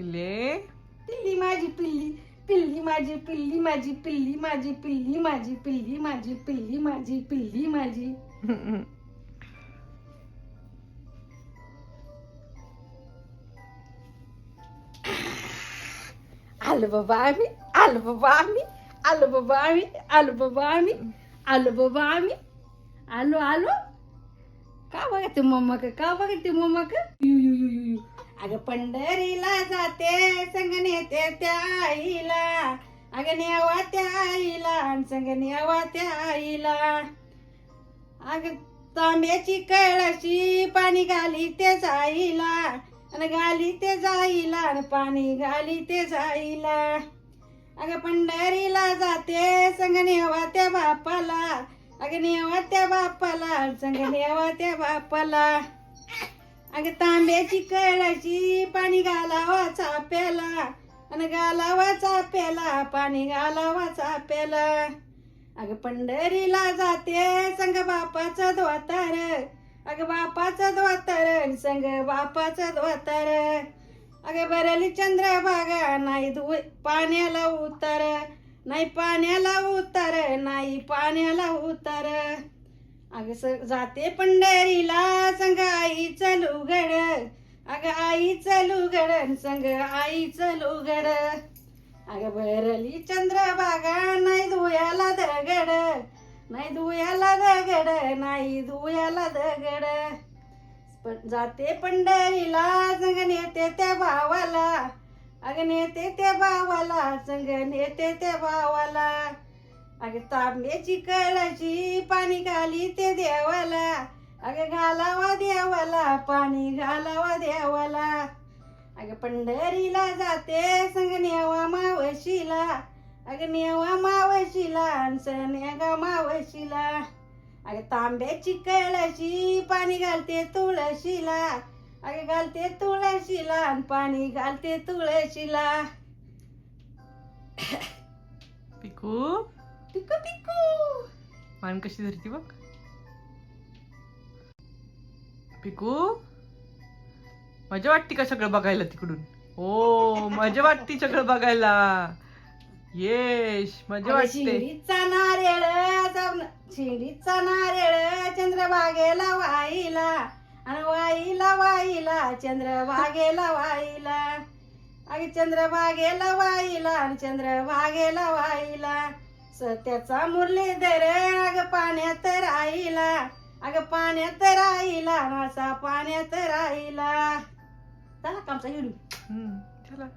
पिल्ले? पिल्ली माझी पिल्ली पिल्ली माझी पिल्ली माझी पिल्ली माझी पिल्ली माझी पिल्ली माझी पिल्ली माझी पिल्ली माझी. आलो बाबा आम्ही आलो बाबा आम्ही आलो बाबा आम्ही आलो बाबा आम्ही आलो बाबा आम्ही. आलो आलो. का बघा ते मम्मा का बघते बघा ते मम्मा का अगं पंढरीला जाते संग नेते त्या आईला. अगं नेवा त्या आईला आणि संग नेवा त्या आईला. अगं तांब्याची कळशी पाणी घाली ते जाईला आणि घाली ते जाईला आणि पाणी घाली ते जाईला. अगं पंढरीला जाते संग नेवा त्या बापाला. अगं नेवा त्या बापाला संग नेवा त्या बापाला. अगं तांब्याची कळशी पाणी घालावा चाप्याला. आणि घालावा चाप्याला पाणी घालावा चाप्याला. अगं पंढरीला जाते संग बापाचं धोतर अगं बापाचं धोतर संग बापाचं धोतर अगं बरली चंद्रभागा नाही धु पाण्याला उतर. नाही पाण्याला उतर नाही पाण्याला उतर. अगं स जाते पंढरीला संग आई आईचं अग अगं चलू लुगड संग आई चलू लुगड अगं भरली चंद्रभागा नाही धुयाला दगड. नाही धुयाला दगड नाही धुयाला दगड. पण जाते पंढरीला संग नेते त्या भावाला. अगं नेते त्या भावाला संग नेते त्या भावाला. अगं तांब्याची कळशी पाणी घाली ते देवाला. अगं घालावा देवाला पाणी घालावा देवाला. अगं पंढरीला जाते संग नेवा मावशीला. अगं नेवा मावशीला नेगा मावशीला. अगे तांब्याची कळशी पाणी घालते तुळशीला. अगे घालते तुळशीला आणि पाणी घालते तुळशीला. पिकू? टिकू टिकू मान कशी धरती बघ. पिकू मजा वाटते का सगळं बघायला तिकडून? हो मजा वाटते सगळं बघायला. येश मजा वाटते. शिंडीचा नारळ जाऊन शिंडीचा नारळ चंद्रभागेला वाईला आणि वाईला वाईला चंद्रभागेला वाईला अगे चंद्रभागेला वाईला आणि चंद्रभागेला वाईला सत्याचा मुरलीधर अग पाण्यात राहिला. अग पाण्यात राहिला मासा पाण्यात राहिला. चला कामचा हिडू. चला.